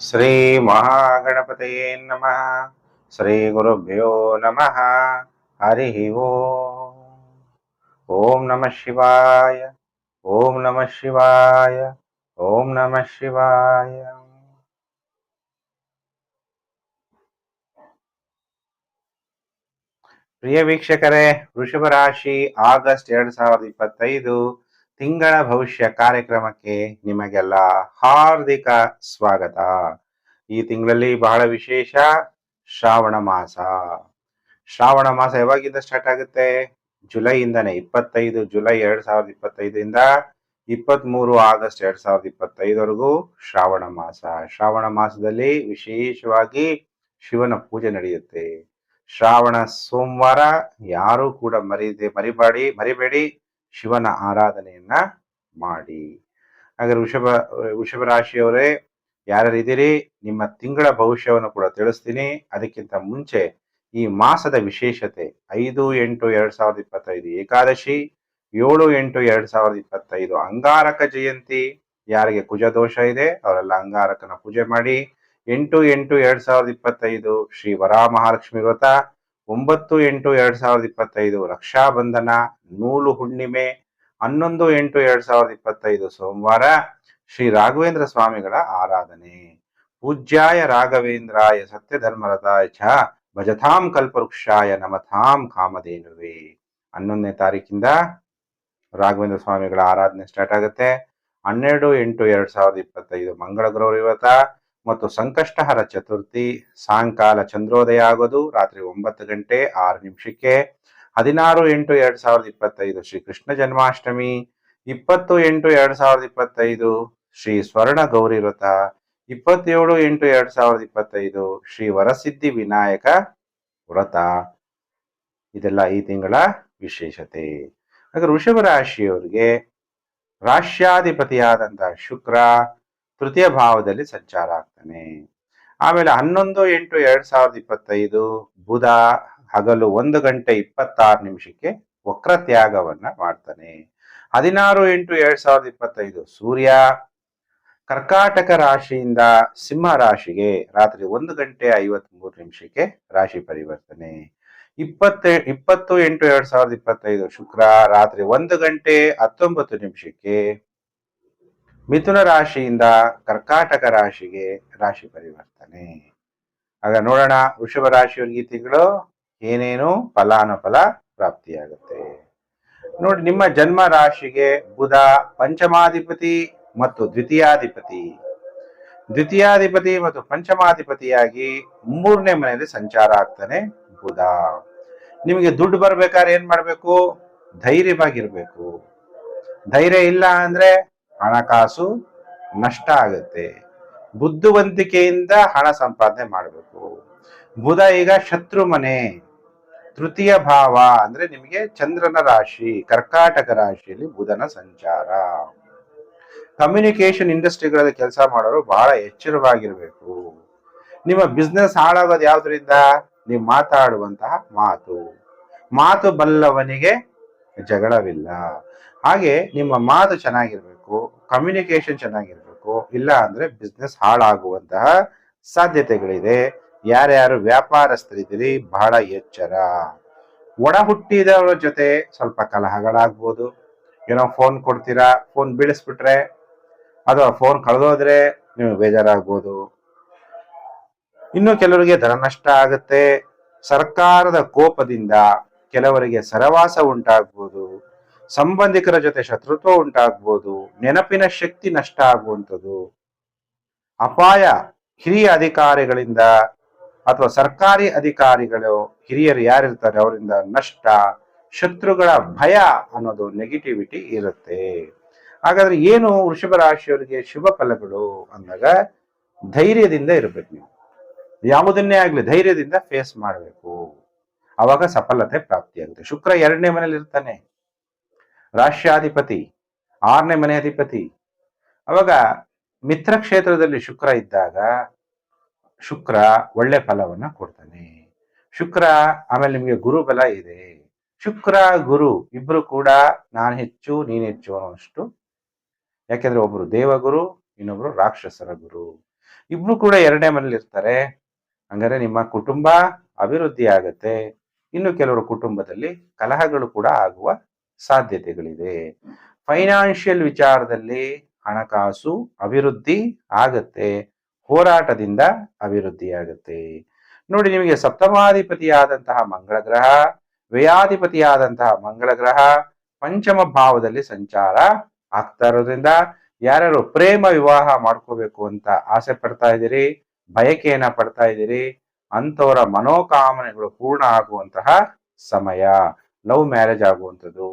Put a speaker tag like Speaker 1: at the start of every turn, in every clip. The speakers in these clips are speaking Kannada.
Speaker 1: ಶ್ರೀ ಮಹಾಗಣಪತಯೇ ನಮಃ. ಶ್ರೀ ಗುರುಭ್ಯೋ ನಮಃ. ಹರಿ ಓಂ. ಓಂ ನಮಃ ಶಿವಾಯ. ಓಂ ನಮಃ ಶಿವಾಯ. ಓಂ ನಮಃ ಶಿವಾಯ. ಪ್ರಿಯ ವೀಕ್ಷಕರೇ ವೃಷಭ ರಾಶಿ ಆಗಸ್ಟ್ ಎರಡ್ ಸಾವಿರದ ಇಪ್ಪತ್ತೈದು ತಿಂಗಳ ಭವಿಷ್ಯ ಕಾರ್ಯಕ್ರಮಕ್ಕೆ ನಿಮಗೆಲ್ಲ ಹಾರ್ದಿಕ ಸ್ವಾಗತ. ಈ ತಿಂಗಳಲ್ಲಿ ಬಹಳ ವಿಶೇಷ ಶ್ರಾವಣ ಮಾಸ. ಶ್ರಾವಣ ಮಾಸ ಯಾವಾಗಿಂದ ಸ್ಟಾರ್ಟ್ ಆಗುತ್ತೆ? ಜುಲೈಯಿಂದನೇ, ಇಪ್ಪತ್ತೈದು ಜುಲೈ ಎರಡ್ ಸಾವಿರದ ಇಪ್ಪತ್ತೈದರಿಂದ ಇಪ್ಪತ್ತ್ ಮೂರು ಆಗಸ್ಟ್ ಎರಡ್ ಸಾವಿರದ ಇಪ್ಪತ್ತೈದವರೆಗೂ ಶ್ರಾವಣ ಮಾಸ. ಶ್ರಾವಣ ಮಾಸದಲ್ಲಿ ವಿಶೇಷವಾಗಿ ಶಿವನ ಪೂಜೆ ನಡೆಯುತ್ತೆ. ಶ್ರಾವಣ ಸೋಮವಾರ ಯಾರು ಕೂಡ ಮರಿದೆ, ಮರಿಬಾಡಿ, ಮರಿಬೇಡಿ. ಶಿವನ ಆರಾಧನೆಯನ್ನ ಮಾಡಿ. ಹಾಗಾದ್ರೆ ವೃಷಭ ವೃಷಭ ರಾಶಿಯವರೇ ಯಾರ್ಯಾರಿದ್ದೀರಿ ನಿಮ್ಮ ತಿಂಗಳ ಭವಿಷ್ಯವನ್ನು ಕೂಡ ತಿಳಿಸ್ತೀನಿ. ಅದಕ್ಕಿಂತ ಮುಂಚೆ ಈ ಮಾಸದ ವಿಶೇಷತೆ ಐದು ಎಂಟು ಎರಡ್ ಸಾವಿರದ ಇಪ್ಪತ್ತೈದು ಏಕಾದಶಿ, ಏಳು ಎಂಟು ಎರಡ್ ಸಾವಿರದ ಇಪ್ಪತ್ತೈದು ಅಂಗಾರಕ ಜಯಂತಿ. ಯಾರಿಗೆ ಕುಜ ದೋಷ ಇದೆ, ಅವರೆಲ್ಲ ಅಂಗಾರಕನ ಪೂಜೆ ಮಾಡಿ. ಎಂಟು ಎಂಟು ಎರಡ್ ಸಾವಿರದ ಇಪ್ಪತ್ತೈದು ಶ್ರೀ ವರಾಮಹಾಲಕ್ಷ್ಮಿ ವ್ರತ. ಒಂಬತ್ತು ಎಂಟು ಎರಡ್ ಸಾವಿರದ ಇಪ್ಪತ್ತೈದು ರಕ್ಷಾಬಂಧನ, ನೂಲು ಹುಣ್ಣಿಮೆ, ಹನ್ನೊಂದು ಎಂಟು ಎರಡ್ ಸಾವಿರದ ಇಪ್ಪತ್ತೈದು ಸೋಮವಾರ ಶ್ರೀ ರಾಘವೇಂದ್ರ ಸ್ವಾಮಿಗಳ ಆರಾಧನೆ. ಪೂಜ್ಯಾಯ ರಾಘವೇಂದ್ರಾಯ ಸತ್ಯ ಧರ್ಮರಥಾಯ ಚ ಭಜತಾಂ ಕಲ್ಪವೃಕ್ಷಾಯ ನಮತಾಂ ಕಾಮಧೇನುವೆ. ಹನ್ನೊಂದನೇ ತಾರೀಕಿಂದ ರಾಘವೇಂದ್ರ ಸ್ವಾಮಿಗಳ ಆರಾಧನೆ ಸ್ಟಾರ್ಟ್ ಆಗುತ್ತೆ. ಹನ್ನೆರಡು ಎಂಟು ಎರಡ್ ಸಾವಿರದ ಇಪ್ಪತ್ತೈದು ಮಂಗಳ ಗೌರಿ ವ್ರತ ಮತ್ತು ಸಂಕಷ್ಟಹರ ಚತುರ್ಥಿ, ಸಾಯಂಕಾಲ ಚಂದ್ರೋದಯ ಆಗೋದು, ರಾತ್ರಿ ಒಂಬತ್ತು ಗಂಟೆ ಆರು ನಿಮಿಷಕ್ಕೆ, ಹದಿನಾರು ಎಂಟು ಎರಡ್ ಸಾವಿರದ ಇಪ್ಪತ್ತೈದು ಶ್ರೀ ಕೃಷ್ಣ ಜನ್ಮಾಷ್ಟಮಿ, ಇಪ್ಪತ್ತು ಎಂಟು ಎರಡ್ ಸಾವಿರದ ಇಪ್ಪತ್ತೈದು ಶ್ರೀ ಸ್ವರ್ಣ ಗೌರಿ ವ್ರತ, ಇಪ್ಪತ್ತೇಳು ಎಂಟು ಎರಡ್ ಸಾವಿರದ ಇಪ್ಪತ್ತೈದು ಶ್ರೀ ವರಸಿದ್ಧಿ ವಿನಾಯಕ ವ್ರತ. ಇದೆಲ್ಲ ಈ ತಿಂಗಳ ವಿಶೇಷತೆ. ಹಾಗೆ ವೃಷಭ ರಾಶಿಯವರಿಗೆ ರಾಶ್ಯಾಧಿಪತಿಯಾದಂತಹ ಶುಕ್ರ ತೃತೀಯ ಭಾವದಲ್ಲಿ ಸಂಚಾರ ಆಗ್ತಾನೆ. ಆಮೇಲೆ ಹನ್ನೊಂದು ಎಂಟು ಎರಡ್ ಸಾವಿರದ ಇಪ್ಪತ್ತೈದು ಬುಧ ಹಗಲು ಒಂದು ಗಂಟೆ ಇಪ್ಪತ್ತಾರು ನಿಮಿಷಕ್ಕೆ ವಕ್ರ ತ್ಯಾಗವನ್ನ ಮಾಡ್ತಾನೆ. ಹದಿನಾರು ಎಂಟು ಎರಡ್ ಸಾವಿರದ ಇಪ್ಪತ್ತೈದು ಸೂರ್ಯ ಕರ್ಕಾಟಕ ರಾಶಿಯಿಂದ ಸಿಂಹ ರಾಶಿಗೆ ರಾತ್ರಿ ಒಂದು ಗಂಟೆ ಐವತ್ ಮೂರು ನಿಮಿಷಕ್ಕೆ ರಾಶಿ ಪರಿವರ್ತನೆ. ಇಪ್ಪತ್ತ, ಇಪ್ಪತ್ತು ಎಂಟು ಎರಡ್ ಸಾವಿರದ ಇಪ್ಪತ್ತೈದು ಶುಕ್ರ ರಾತ್ರಿ ಒಂದು ಗಂಟೆ ಹತ್ತೊಂಬತ್ತು ನಿಮಿಷಕ್ಕೆ ಮಿಥುನ ರಾಶಿಯಿಂದ ಕರ್ಕಾಟಕ ರಾಶಿಗೆ ರಾಶಿ ಪರಿವರ್ತನೆ. ಆಗ ನೋಡೋಣ ವೃಷಭ ರಾಶಿಯವರಿಗೆ ತಿಂಗಳು ಏನೇನು ಫಲಾನುಫಲ ಪ್ರಾಪ್ತಿಯಾಗುತ್ತೆ. ನೋಡಿ, ನಿಮ್ಮ ಜನ್ಮ ರಾಶಿಗೆ ಬುಧ ಪಂಚಮಾಧಿಪತಿ ಮತ್ತು ದ್ವಿತೀಯಾಧಿಪತಿ. ದ್ವಿತೀಯಾಧಿಪತಿ ಮತ್ತು ಪಂಚಮಾಧಿಪತಿಯಾಗಿ ಮೂರನೇ ಮನೆಯಲ್ಲಿ ಸಂಚಾರ ಆಗ್ತಾನೆ ಬುಧ. ನಿಮಗೆ ದುಡ್ಡು ಬರ್ಬೇಕಾದ್ರೆ ಏನ್ ಮಾಡ್ಬೇಕು? ಧೈರ್ಯವಾಗಿರ್ಬೇಕು. ಧೈರ್ಯ ಇಲ್ಲ ಅಂದ್ರೆ ಹಣಕಾಸು ನಷ್ಟ ಆಗುತ್ತೆ. ಬುದ್ಧಿವಂತಿಕೆಯಿಂದ ಹಣ ಸಂಪಾದನೆ ಮಾಡಬೇಕು. ಬುಧ ಈಗ ಶತ್ರು ಮನೆ, ತೃತೀಯ ಭಾವ ಅಂದ್ರೆ ನಿಮಗೆ ಚಂದ್ರನ ರಾಶಿ, ಕರ್ಕಾಟಕ ರಾಶಿಯಲ್ಲಿ ಬುಧನ ಸಂಚಾರ. ಕಮ್ಯುನಿಕೇಶನ್ ಇಂಡಸ್ಟ್ರಿಗಳಲ್ಲಿ ಕೆಲಸ ಮಾಡೋರು ಬಹಳ ಎಚ್ಚರವಾಗಿರಬೇಕು. ನಿಮ್ಮ ಬಿಸ್ನೆಸ್ ಹಾಳಾಗೋದು ಯಾವ್ದ್ರಿಂದ? ನೀವು ಮಾತಾಡುವಂತಹ ಮಾತು. ಮಾತು ಬಲ್ಲವನಿಗೆ ಜಗಳವಿಲ್ಲ. ಹಾಗೆ ನಿಮ್ಮ ಮಾತು ಚೆನ್ನಾಗಿರ್ಬೇಕು. ಕಮ್ಯುನಿಕೇಶನ್ ಚೆನ್ನಾಗಿರ್ಬೇಕು, ಇಲ್ಲ ಅಂದ್ರೆ ಬಿಸ್ನೆಸ್ ಹಾಳಾಗುವಂತಹ ಸಾಧ್ಯತೆಗಳಿದೆ. ಯಾರ್ಯಾರು ವ್ಯಾಪಾರಸ್ಥರಿದ್ದೀರಿ, ಬಹಳ ಎಚ್ಚರ. ಒಡ ಹುಟ್ಟಿದವರ ಜೊತೆ ಸ್ವಲ್ಪ ಕಲಹಗಳಾಗ್ಬೋದು. ಏನೋ ಫೋನ್ ಕೊಡ್ತೀರಾ ಫೋನ್ ಬೀಳಿಸ್ಬಿಟ್ರೆ, ಅಥವಾ ಫೋನ್ ಕಳೆದೋದ್ರೆ ನಿಮಗೆ ಬೇಜಾರಾಗ್ಬೋದು. ಇನ್ನು ಕೆಲವರಿಗೆ ಧನ ನಷ್ಟ ಆಗುತ್ತೆ. ಸರ್ಕಾರದ ಕೋಪದಿಂದ ಕೆಲವರಿಗೆ ಸರವಾಸ ಉಂಟಾಗ್ಬೋದು. ಸಂಬಂಧಿಕರ ಜೊತೆ ಶತ್ರುತ್ವ ಉಂಟಾಗ್ಬೋದು, ನೆನಪಿನ ಶಕ್ತಿ ನಷ್ಟ ಆಗುವಂಥದ್ದು. ಅಪಾಯ ಹಿರಿಯ ಅಧಿಕಾರಿಗಳಿಂದ ಅಥವಾ ಸರ್ಕಾರಿ ಅಧಿಕಾರಿಗಳು, ಹಿರಿಯರು ಯಾರಿರ್ತಾರೆ ಅವರಿಂದ ನಷ್ಟ, ಶತ್ರುಗಳ ಭಯ ಅನ್ನೋದು ನೆಗೆಟಿವಿಟಿ ಇರುತ್ತೆ. ಹಾಗಾದ್ರೆ ಏನು ವೃಷಭ ರಾಶಿಯವರಿಗೆ ಶುಭ ಫಲಗಳು ಅಂದಾಗ ಧೈರ್ಯದಿಂದ ಇರಬೇಕು ನೀವು. ಯಾವುದನ್ನೇ ಆಗಲಿ ಧೈರ್ಯದಿಂದ ಫೇಸ್ ಮಾಡಬೇಕು. ಅವಾಗ ಸಫಲತೆ ಪ್ರಾಪ್ತಿಯಾಗುತ್ತೆ. ಶುಕ್ರ ಎರಡನೇ ಮನೇಲಿ ಇರ್ತಾನೆ ರಾಷ್ಟ್ರಾಧಿಪತಿ, ಆರನೇ ಮನೆ ಅಧಿಪತಿ. ಅವಾಗ ಮಿತ್ರ ಕ್ಷೇತ್ರದಲ್ಲಿ ಶುಕ್ರ ಇದ್ದಾಗ ಶುಕ್ರ ಒಳ್ಳೆ ಫಲವನ್ನ ಕೊಡ್ತಾನೆ. ಶುಕ್ರ ಆಮೇಲೆ ನಿಮಗೆ ಗುರು ಬಲ ಇದೆ. ಶುಕ್ರ, ಗುರು ಇಬ್ರು ಕೂಡ ನಾನು ಹೆಚ್ಚು, ನೀನ್ ಹೆಚ್ಚು ಅನ್ನೋಷ್ಟು ಯಾಕೆಂದ್ರೆ ಒಬ್ರು ದೇವಗುರು, ಇನ್ನೊಬ್ರು ರಾಕ್ಷಸರ ಗುರು. ಇಬ್ರು ಕೂಡ ಎರಡನೇ ಮನೇಲಿ ಇರ್ತಾರೆ. ಹಂಗಾರೆ ನಿಮ್ಮ ಕುಟುಂಬ ಅಭಿವೃದ್ಧಿ ಆಗತ್ತೆ. ಇನ್ನು ಕೆಲವರು ಕುಟುಂಬದಲ್ಲಿ ಕಲಹಗಳು ಕೂಡ ಆಗುವ ಸಾಧ್ಯತೆಗಳಿದೆ. ಫೈನಾನ್ಷಿಯಲ್ ವಿಚಾರದಲ್ಲಿ ಹಣಕಾಸು ಅಭಿವೃದ್ಧಿ ಆಗತ್ತೆ, ಹೋರಾಟದಿಂದ ಅಭಿವೃದ್ಧಿ ಆಗತ್ತೆ. ನೋಡಿ, ನಿಮಗೆ ಸಪ್ತಮಾಧಿಪತಿಯಾದಂತಹ ಮಂಗಳ ಗ್ರಹ ವ್ಯಯಾಧಿಪತಿಯಾದಂತಹ ಮಂಗಳ ಗ್ರಹ ಪಂಚಮ ಭಾವದಲ್ಲಿ ಸಂಚಾರ ಆಗ್ತಾ ಇರೋದ್ರಿಂದ ಯಾರ್ಯಾರು ಪ್ರೇಮ ವಿವಾಹ ಮಾಡ್ಕೋಬೇಕು ಅಂತ ಆಸೆ ಪಡ್ತಾ ಇದ್ದೀರಿ, ಬಯಕೆಯನ್ನ ಪಡ್ತಾ ಇದ್ದೀರಿ, ಅಂಥವರ ಮನೋಕಾಮನೆಗಳು ಪೂರ್ಣ ಆಗುವಂತಹ ಸಮಯ. ಲವ್ ಮ್ಯಾರೇಜ್ ಆಗುವಂಥದ್ದು,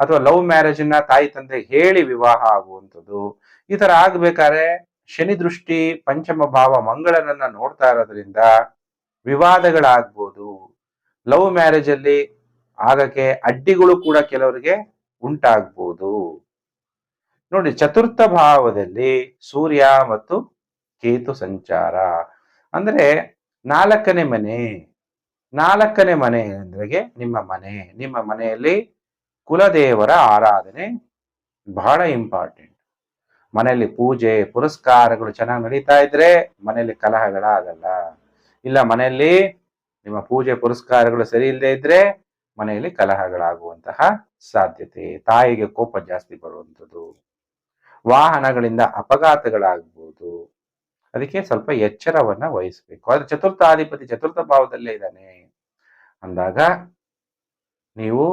Speaker 1: ಅಥವಾ ಲವ್ ಮ್ಯಾರೇಜ್ನ ತಾಯಿ ತಂದೆ ಹೇಳಿ ವಿವಾಹ ಆಗುವಂಥದ್ದು, ಈ ತರ ಆಗ್ಬೇಕಾದ್ರೆ ಶನಿ ದೃಷ್ಟಿ, ಪಂಚಮ ಭಾವ, ಮಂಗಳನನ್ನ ನೋಡ್ತಾ ಇರೋದ್ರಿಂದ ವಿವಾದಗಳಾಗ್ಬೋದು. ಲವ್ ಮ್ಯಾರೇಜ್ ಅಲ್ಲಿ ಆಗಕ್ಕೆ ಅಡ್ಡಿಗಳು ಕೂಡ ಕೆಲವರಿಗೆ ಉಂಟಾಗ್ಬೋದು. ನೋಡಿ, ಚತುರ್ಥ ಭಾವದಲ್ಲಿ ಸೂರ್ಯ ಮತ್ತು ಕೇತು ಸಂಚಾರ. ಅಂದ್ರೆ ನಾಲ್ಕನೇ ಮನೆ. ನಾಲ್ಕನೇ ಮನೆ ಅಂದ್ರೆ ನಿಮ್ಮ ಮನೆ. ನಿಮ್ಮ ಮನೆಯಲ್ಲಿ ಕುಲದೇವರ ಆರಾಧನೆ ಬಹಳ ಇಂಪಾರ್ಟೆಂಟ್ ಮನೆಯಲ್ಲಿ ಪೂಜೆ, ಪುರಸ್ಕಾರಗಳು ಚೆನ್ನಾಗಿ ನಡೀತಾ ಇದ್ರೆ ಮನೆಯಲ್ಲಿ ಕಲಹಗಳಾಗಲ್ಲ. ಇಲ್ಲ ಮನೆಯಲ್ಲಿ ನಿಮ್ಮ ಪೂಜೆ, ಪುರಸ್ಕಾರಗಳು ಸರಿ ಇಲ್ಲದೆ ಇದ್ರೆ ಮನೆಯಲ್ಲಿ ಕಲಹಗಳಾಗುವಂತಹ ಸಾಧ್ಯತೆ. ತಾಯಿಗೆ ಕೋಪ ಜಾಸ್ತಿ ಬರುವಂಥದ್ದು. ವಾಹನಗಳಿಂದ ಅಪಘಾತಗಳಾಗ್ಬೋದು. ಅದಕ್ಕೆ ಸ್ವಲ್ಪ ಎಚ್ಚರವನ್ನ ವಹಿಸಬೇಕು. ಆದ್ರೆ ಚತುರ್ಥಾಧಿಪತಿ ಚತುರ್ಥ ಭಾವದಲ್ಲೇ ಇದ್ದಾನೆ. ಅಂದಾಗ ನೀವು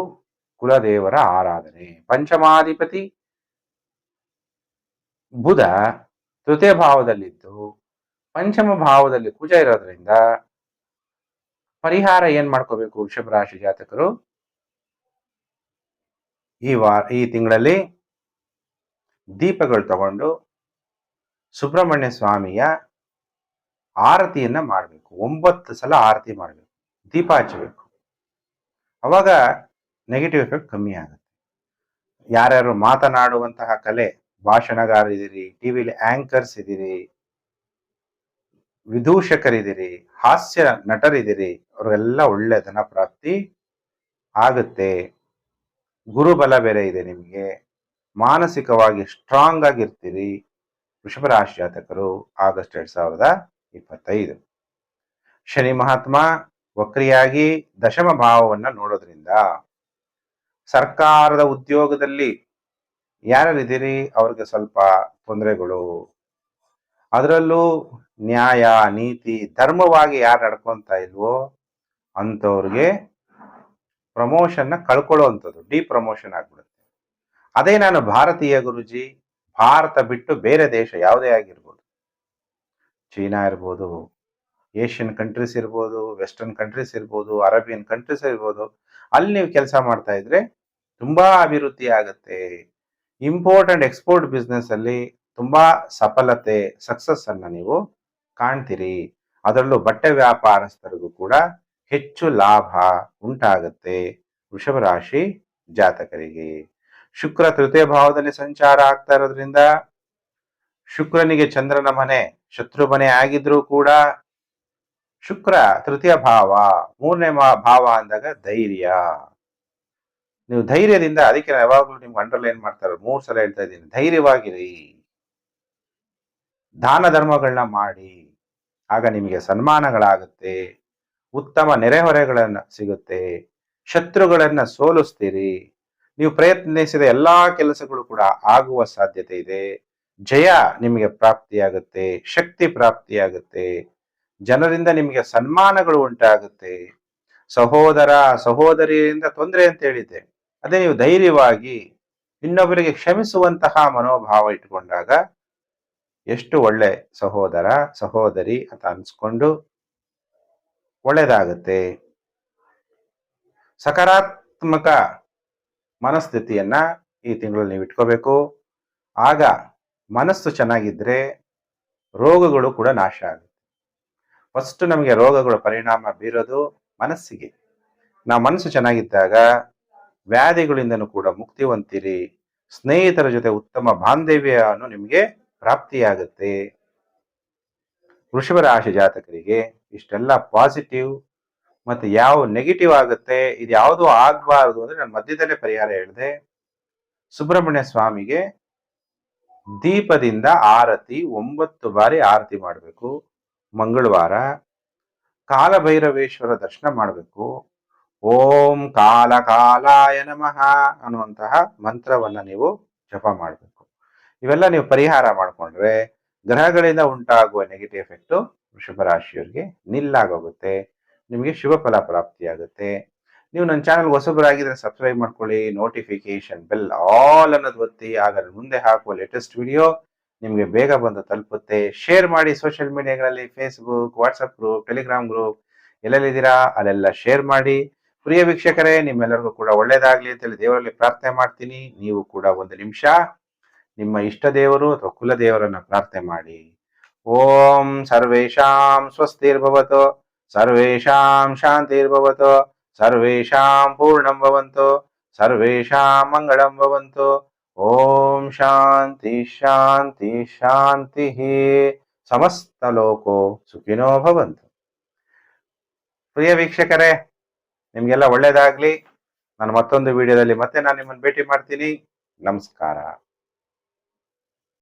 Speaker 1: ಕುಲದೇವರ ಆರಾಧನೆ. ಪಂಚಮಾಧಿಪತಿ ಬುಧ ತೃತೀಯ ಭಾವದಲ್ಲಿದ್ದು, ಪಂಚಮ ಭಾವದಲ್ಲಿ ಕುಜ ಇರೋದ್ರಿಂದ ಪರಿಹಾರ ಏನ್ ಮಾಡ್ಕೋಬೇಕು ವೃಷಭ ರಾಶಿ ಜಾತಕರು? ಈ ವಾರ, ಈ ತಿಂಗಳಲ್ಲಿ ದೀಪಗಳು ತಗೊಂಡು ಸುಬ್ರಹ್ಮಣ್ಯ ಸ್ವಾಮಿಯ ಆರತಿಯನ್ನ ಮಾಡಬೇಕು. ಒಂಬತ್ತು ಸಲ ಆರತಿ ಮಾಡಬೇಕು. ದೀಪ ಹಚ್ಚಬೇಕು. ಅವಾಗ ನೆಗೆಟಿವ್ ಎಫೆಕ್ಟ್ ಕಮ್ಮಿ ಆಗುತ್ತೆ. ಯಾರ್ಯಾರು ಮಾತನಾಡುವಂತಹ ಕಲೆ, ಭಾಷಣಗಾರರಿದ್ದೀರಿ, ಟಿವಿಲಿ ಆಂಕರ್ಸ್ ಇದ್ದೀರಿ, ವಿದೂಷಕರಿದ್ದೀರಿ, ಹಾಸ್ಯ ನಟರಿದ್ದೀರಿ ಅವರೆಲ್ಲ ಒಳ್ಳೆ ಧನ ಪ್ರಾಪ್ತಿ ಆಗುತ್ತೆ. ಗುರುಬಲ ಬೇರೆ ಇದೆ ನಿಮಗೆ. ಮಾನಸಿಕವಾಗಿ ಸ್ಟ್ರಾಂಗ್ ಆಗಿರ್ತೀರಿ. ವೃಷಭ ರಾಶಿ ಜಾತಕರು ಆಗಸ್ಟ್ ಎರಡ್ ಸಾವಿರದ ಇಪ್ಪತ್ತೈದು. ಶನಿ ಮಹಾತ್ಮ ವಕ್ರಿಯಾಗಿ ದಶಮ ಭಾವವನ್ನ ನೋಡೋದ್ರಿಂದ ಸರ್ಕಾರದ ಉದ್ಯೋಗದಲ್ಲಿ ಯಾರಿದ್ದೀರಿ ಅವ್ರಿಗೆ ಸ್ವಲ್ಪ ತೊಂದರೆಗಳು. ಅದರಲ್ಲೂ ನ್ಯಾಯ, ನೀತಿ, ಧರ್ಮವಾಗಿ ಯಾರು ನಡ್ಕೊಂತ ಇಲ್ವೋ ಅಂಥವ್ರಿಗೆ ಪ್ರಮೋಷನ್ನ ಕಳ್ಕೊಳ್ಳುವಂಥದ್ದು ಡಿ ಪ್ರಮೋಷನ್ ಆಗ್ಬಿಡುತ್ತೆ. ಅದೇ ನಾನು ಭಾರತೀಯ ಗುರುಜಿ ಭಾರತ ಬಿಟ್ಟು ಬೇರೆ ದೇಶ ಯಾವುದೇ ಆಗಿರ್ಬೋದು. ಚೀನಾ ಇರ್ಬೋದು, ಏಷ್ಯನ್ ಕಂಟ್ರೀಸ್ ಇರ್ಬೋದು, ವೆಸ್ಟರ್ನ್ ಕಂಟ್ರೀಸ್ ಇರ್ಬೋದು, ಅರೇಬಿಯನ್ ಕಂಟ್ರೀಸ್ ಇರ್ಬೋದು, ಅಲ್ಲಿ ನೀವು ಕೆಲಸ ಮಾಡ್ತಾ ಇದ್ರೆ ತುಂಬಾ ಅಭಿವೃದ್ಧಿ ಆಗುತ್ತೆ. ಇಂಪೋರ್ಟ್ ಅಂಡ್ ಎಕ್ಸ್ಪೋರ್ಟ್ ಬಿಸ್ನೆಸ್ ಅಲ್ಲಿ ತುಂಬಾ ಸಫಲತೆ ಸಕ್ಸಸ್ ಅನ್ನ ನೀವು ಕಾಣ್ತೀರಿ. ಅದರಲ್ಲೂ ಬಟ್ಟೆ ವ್ಯಾಪಾರಸ್ಥರಿಗೂ ಕೂಡ ಹೆಚ್ಚು ಲಾಭ ಉಂಟಾಗುತ್ತೆ. ವೃಷಭ ರಾಶಿ ಜಾತಕರಿಗೆ. ಶುಕ್ರ ತೃತೀಯ ಭಾವದಲ್ಲಿ ಸಂಚಾರ ಆಗ್ತಾ ಇರೋದ್ರಿಂದ ಶುಕ್ರನಿಗೆ ಚಂದ್ರನ ಮನೆ, ಶತ್ರು ಮನೆ ಆಗಿದ್ರೂ ಕೂಡ ಶುಕ್ರ ತೃತೀಯ ಭಾವ, ಮೂರನೇ ಭಾವ ಅಂದಾಗ ಧೈರ್ಯ. ನೀವು ಧೈರ್ಯದಿಂದ ಅದಕ್ಕೆ ಯಾವಾಗಲೂ ನಿಮ್ಗೆ ಅಂಡರ್ಲೈನ್ ಮಾಡ್ತಾರೆ ಮೂರ್ ಸಲ ಹೇಳ್ತಾ ಇದ್ದೀನಿ, ಧೈರ್ಯವಾಗಿರಿ. ದಾನ ಧರ್ಮಗಳನ್ನ ಮಾಡಿ, ಆಗ ನಿಮಗೆ ಸನ್ಮಾನಗಳಾಗುತ್ತೆ, ಉತ್ತಮ ನೆರೆಹೊರೆಗಳನ್ನ ಸಿಗುತ್ತೆ, ಶತ್ರುಗಳನ್ನ ಸೋಲಿಸ್ತೀರಿ. ನೀವು ಪ್ರಯತ್ನಿಸಿದ ಎಲ್ಲಾ ಕೆಲಸಗಳು ಕೂಡ ಆಗುವ ಸಾಧ್ಯತೆ ಇದೆ. ಜಯ ನಿಮಗೆ ಪ್ರಾಪ್ತಿಯಾಗುತ್ತೆ, ಶಕ್ತಿ ಪ್ರಾಪ್ತಿಯಾಗುತ್ತೆ, ಜನರಿಂದ ನಿಮಗೆ ಸನ್ಮಾನಗಳು ಉಂಟಾಗುತ್ತೆ. ಸಹೋದರ, ಸಹೋದರಿಯಿಂದ ತೊಂದರೆ ಅಂತ ಹೇಳಿದ್ದೆ. ಅದೇ ನೀವು ಧೈರ್ಯವಾಗಿ ಇನ್ನೊಬ್ಬರಿಗೆ ಕ್ಷಮಿಸುವಂತಹ ಮನೋಭಾವ ಇಟ್ಕೊಂಡಾಗ ಎಷ್ಟು ಒಳ್ಳೆ ಸಹೋದರ, ಸಹೋದರಿ ಅಂತ ಅನ್ಸ್ಕೊಂಡು ಒಳ್ಳೇದಾಗುತ್ತೆ. ಸಕಾರಾತ್ಮಕ ಮನಸ್ಥಿತಿಯನ್ನ ಈ ತಿಂಗಳಲ್ಲಿ ನೀವು ಇಟ್ಕೋಬೇಕು. ಆಗ ಮನಸ್ಸು ಚೆನ್ನಾಗಿದ್ರೆ ರೋಗಗಳು ಕೂಡ ನಾಶ ಆಗುತ್ತೆ. ಫಸ್ಟ್ ನಮಗೆ ರೋಗಗಳ ಪರಿಣಾಮ ಬೀರೋದು ಮನಸ್ಸಿಗೆ. ನಾವು ಮನಸ್ಸು ಚೆನ್ನಾಗಿದ್ದಾಗ ವ್ಯಾಧಿಗಳಿಂದನೂ ಕೂಡ ಮುಕ್ತಿ ಹೊಂತೀರಿ ಸ್ನೇಹಿತರ ಜೊತೆ ಉತ್ತಮ ಬಾಂಧವ್ಯನು ನಿಮಗೆ ಪ್ರಾಪ್ತಿಯಾಗುತ್ತೆ. ವೃಷಭ ರಾಶಿ ಜಾತಕರಿಗೆ ಇಷ್ಟೆಲ್ಲ ಪಾಸಿಟಿವ್ ಮತ್ತೆ ಯಾವ ನೆಗೆಟಿವ್ ಆಗುತ್ತೆ, ಇದು ಯಾವುದು ಆಗಬಾರದು ಅಂದ್ರೆ ನಾನು ಮಧ್ಯದಲ್ಲೇ ಪರಿಹಾರ ಹೇಳಿದೆ. ಸುಬ್ರಹ್ಮಣ್ಯ ಸ್ವಾಮಿಗೆ ದೀಪದಿಂದ ಆರತಿ, ಒಂಬತ್ತು ಬಾರಿ ಆರತಿ ಮಾಡಬೇಕು. ಮಂಗಳವಾರ ಕಾಲಭೈರವೇಶ್ವರ ದರ್ಶನ ಮಾಡಬೇಕು. ಓಂ ಕಾಲ ಕಾಲಾಯ ನಮಃ ಅನ್ನುವಂತಹ ಮಂತ್ರವನ್ನ ನೀವು ಜಪ ಮಾಡಬೇಕು. ಇವೆಲ್ಲ ನೀವು ಪರಿಹಾರ ಮಾಡಿಕೊಂಡ್ರೆ ಗ್ರಹಗಳಿಂದ ಉಂಟಾಗುವ ನೆಗೆಟಿವ್ ಎಫೆಕ್ಟು ವೃಷಭ ರಾಶಿಯವರಿಗೆ ನಿಲ್ಲಾಗೋಗುತ್ತೆ. ನಿಮಗೆ ಶುಭ ಫಲ ಪ್ರಾಪ್ತಿಯಾಗುತ್ತೆ ನೀವು ನನ್ನ ಚಾನಲ್ ಹೊಸಬರಾಗಿದ್ರೆ ಸಬ್ಸ್ಕ್ರೈಬ್ ಮಾಡ್ಕೊಳ್ಳಿ ನೋಟಿಫಿಕೇಶನ್ ಬೆಲ್ ಆಲ್ ಅನ್ನೋದು ಒತ್ತಿ, ಆಗ ಮುಂದೆ ಹಾಕುವ ಲೇಟೆಸ್ಟ್ ವಿಡಿಯೋ ನಿಮಗೆ ಬೇಗ ಬಂದು ತಲುಪುತ್ತೆ. ಶೇರ್ ಮಾಡಿ social ಮೀಡಿಯಾಗಳಲ್ಲಿ Facebook WhatsApp group Telegram group ಎಲ್ಲೆಲ್ಲಿದ್ದೀರಾ ಅಲ್ಲೆಲ್ಲ ಶೇರ್ ಮಾಡಿ. ಪ್ರಿಯ ವೀಕ್ಷಕರೇ, ನಿಮ್ಮೆಲ್ಲರಿಗೂ ಕೂಡ ಒಳ್ಳೇದಾಗಲಿ ಅಂತೇಳಿ ದೇವರಲ್ಲಿ ಪ್ರಾರ್ಥನೆ ಮಾಡ್ತೀನಿ. ನೀವು ಕೂಡ ಒಂದು ನಿಮಿಷ ನಿಮ್ಮ ಇಷ್ಟ ದೇವರು ಅಥವಾ ಕುಲ ದೇವರನ್ನ ಪ್ರಾರ್ಥನೆ ಮಾಡಿ. ಓಂ ಸರ್ವೇಶಾಂ ಸ್ವಸ್ತಿರ್ಭವತು. ಸರ್ವೇಶಾಂ ಶಾಂತಿರ್ಭವತು ಸರ್ವೇಷಾಂ ಪೂರ್ಣಂ ಭವಂತು ಸರ್ವೇಷಾಂ ಮಂಗಳಂ ಭವಂತು ಓಂ ಶಾಂತಿ ಶಾಂತಿ ಶಾಂತಿ ಸಮಸ್ತ ಲೋಕೋ ಸುಖಿನೋ ಭವಂತು ಪ್ರಿಯ ವೀಕ್ಷಕರೇ, ನಿಮ್ಗೆಲ್ಲ ಒಳ್ಳೇದಾಗ್ಲಿ. ನಾನು ಮತ್ತೊಂದು ವಿಡಿಯೋದಲ್ಲಿ ಮತ್ತೆ ನಾನು ನಿಮ್ಮನ್ನು ಭೇಟಿ ಮಾಡ್ತೀನಿ. ನಮಸ್ಕಾರ.